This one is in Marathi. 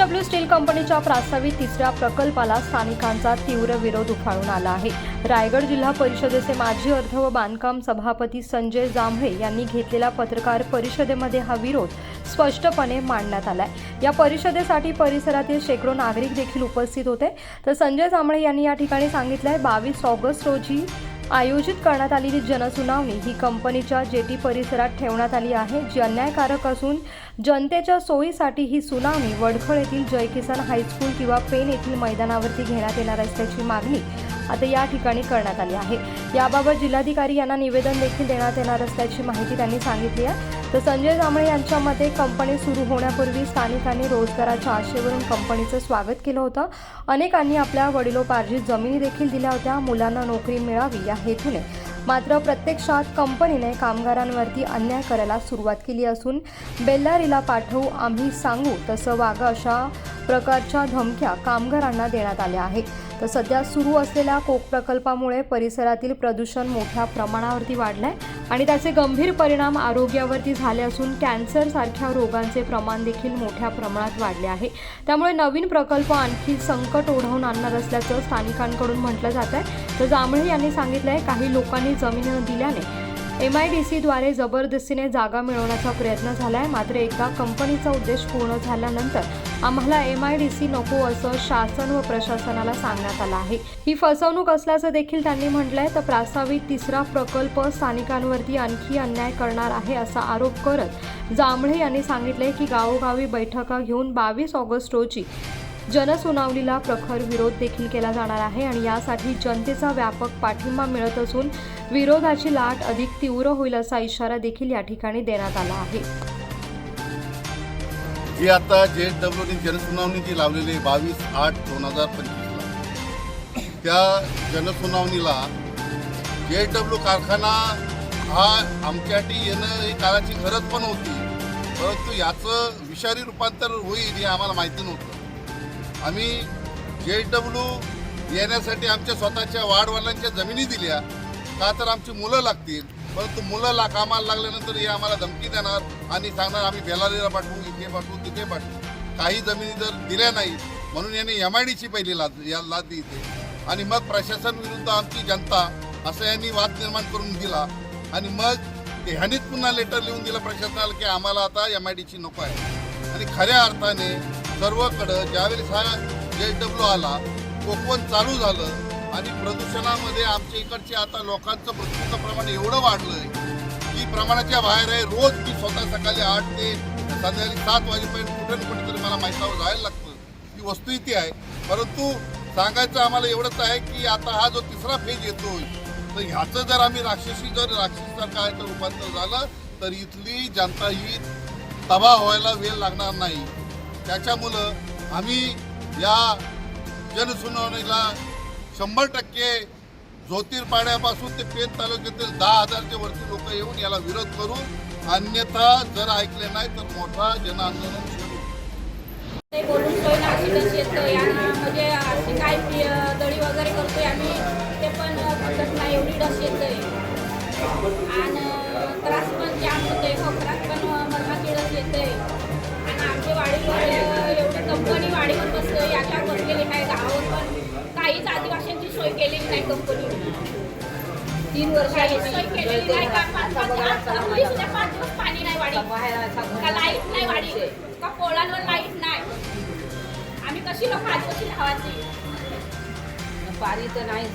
डब्ल्यू स्टील कंपनीच्या प्रास्तावित तिसऱ्या प्रकल्पाला स्थानिकांचा तीव्र विरोध उफाळून आला आहे. रायगड जिल्हा परिषदेचे माजी अर्थ व बांधकाम सभापती संजय जांभळे यांनी घेतलेल्या पत्रकार परिषदेमध्ये हा विरोध स्पष्टपणे मांडण्यात आलाय. या परिषदेसाठी परिसरातील शेकडो नागरिक देखील उपस्थित होते. तर संजय जांभळे यांनी या ठिकाणी सांगितलंय बावीस ऑगस्ट रोजी आयोजित करण्यात आलेली जनसुनावणी ही कंपनीच्या जेटी परिसरात ठेवण्यात आली आहे. जी अन्यायकारक असून जनतेच्या सोयीसाठी ही सुनावणी वडखळ येथील जय किसान हायस्कूल किंवा पेन येथील मैदानावरती घेण्यात येणार असल्याची मागणी आता या ठिकाणी करण्यात आली आहे. याबाबत जिल्हाधिकारी यांना निवेदन देखील देण्यात येणार असल्याची माहिती त्यांनी सांगितली आहे. तर संजय जांभळे यांच्या मते कंपनी सुरू होण्यापूर्वी स्थानिकांनी रोजगाराच्या आशेवरून कंपनीचं स्वागत केलं होतं. अनेकांनी आपल्या वडिलोपार्जित जमिनी देखील दिल्या होत्या. मुलांना नोकरी मिळावी या हेतूने. मात्र प्रत्यक्षात कंपनीने कामगारांवरती अन्याय करायला सुरुवात केली असून बेल्लारीला पाठवू आम्ही सांगू तसं वागा अशा प्रकारच्या धमक्या कामगारांना देण्यात आल्या आहेत. तर सध्या सुरू असलेल्या कोक प्रकल्पामुळे परिसरातील प्रदूषण मोठ्या प्रमाणावरती वाढलं आहे आणि त्याचे गंभीर परिणाम आरोग्यावरती झाले असून कॅन्सरसारख्या रोगांचे प्रमाण देखील मोठ्या प्रमाणात वाढले आहे. त्यामुळे नवीन प्रकल्प आणखी संकट ओढवून आणणार असल्याचं स्थानिकांकडून म्हटलं जात आहे. तर जांभळे यांनी सांगितलं आहे काही लोकांनी जमीन दिल्याने एम आय डी सीद्वारे जबरदस्तीने जागा मिळवण्याचा प्रयत्न झाला आहे मात्र एकदा कंपनीचा उद्देश पूर्ण झाल्यानंतर आम्हाला एम आय डी सी नको असं शासन व प्रशासनाला सांगण्यात आलं आहे. ही फसवणूक असल्याचं देखील त्यांनी म्हटलंय तर प्रस्तावित तिसरा प्रकल्प स्थानिकांवरती आणखी अन्याय करणार आहे असा आरोप करत जांभळे यांनी सांगितले की गावोगावी बैठका घेऊन बावीस ऑगस्ट रोजी जनसुनावणीला प्रखर विरोध देखील केला जाणार आहे आणि यासाठी जनतेचा व्यापक पाठिंबा मिळत असून विरोधाची लाट अधिक तीव्र होईल असा इशारा देखील या ठिकाणी देण्यात आला आहे. हे आता जे डब्ल्यूने जनसुनावणी जी लावलेली आहे बावीस आठ दोन हजार पंचवीसला. त्या जनसुनावणीला जे डब्ल्यू कारखाना हा आमच्यासाठी येणं ही काळाची गरज पण होती परंतु याचं विषारी रूपांतर होईल हे आम्हाला माहिती नव्हतं. आम्ही जे डब्ल्यू येण्यासाठी आमच्या स्वतःच्या वाडवडिलांच्या जमिनी दिल्या का तर आमची मुलं लागतील परंतु मुलं ला कामाला लागल्यानंतर हे आम्हाला धमकी देणार आणि सांगणार आम्ही बेलारीला पाठवू इथे पाठवू तिथे पाठवू. काही जमिनी जर दिल्या नाही म्हणून यांनी एम आय डीची पहिली लाद या लादली इथे आणि मग प्रशासन विरुद्ध आमची जनता असं यांनी वाद निर्माण करून दिला. आणि मग ते ह्यानीच पुन्हा लेटर लिहून दिलं प्रशासनाला की आम्हाला आता एम आय डीची नको आहे. आणि खऱ्या अर्थाने सर्वकडं ज्यावेळेस हा जे डब्ल्यू आला कोकण चालू झालं आणि प्रदूषणामध्ये आमच्या इकडचे आता लोकांचं मृत्यूचं प्रमाण एवढं वाढलंय की प्रमाणाच्या बाहेर आहे. रोज मी स्वतः सकाळी आठ ते संध्याकाळी सात वाजेपर्यंत कुठे ना कुठेतरी मला माहितावर जायला लागतं. ही वस्तू इथे आहे. परंतु सांगायचं आम्हाला एवढंच आहे की आता हा जो तिसरा फेज येतोय तर ह्याचं जर आम्ही राक्षसी जर राक्षसासारखं आहे तर रूपांतर झालं तर इथली जनता ही तबाह व्हायला वेळ लागणार नाही. त्याच्यामुळं आम्ही या जनसुनावणीला शंभर टक्के ज्योतिर्पाड्यापासून ते पेन तालुक्यातील दहा हजारच्या वरती लोक येऊन याला विरोध करू. अन्यथा जर ऐकले नाही तर मोठा जनआंदोलन सुरू. ते म्हणजे अशी काय दळी वगैरे करतोय आम्ही ते पण नाही. एवढी डस येतोय आणि त्रास पण कंपनी तीन वर्ष पाच दिवस पाणी नाही वाडी का लाइट नाही वाडी का पोळांवर लाइट नाही? आम्ही कशी लोक आदिवासी राहायची पाणी तर नाही.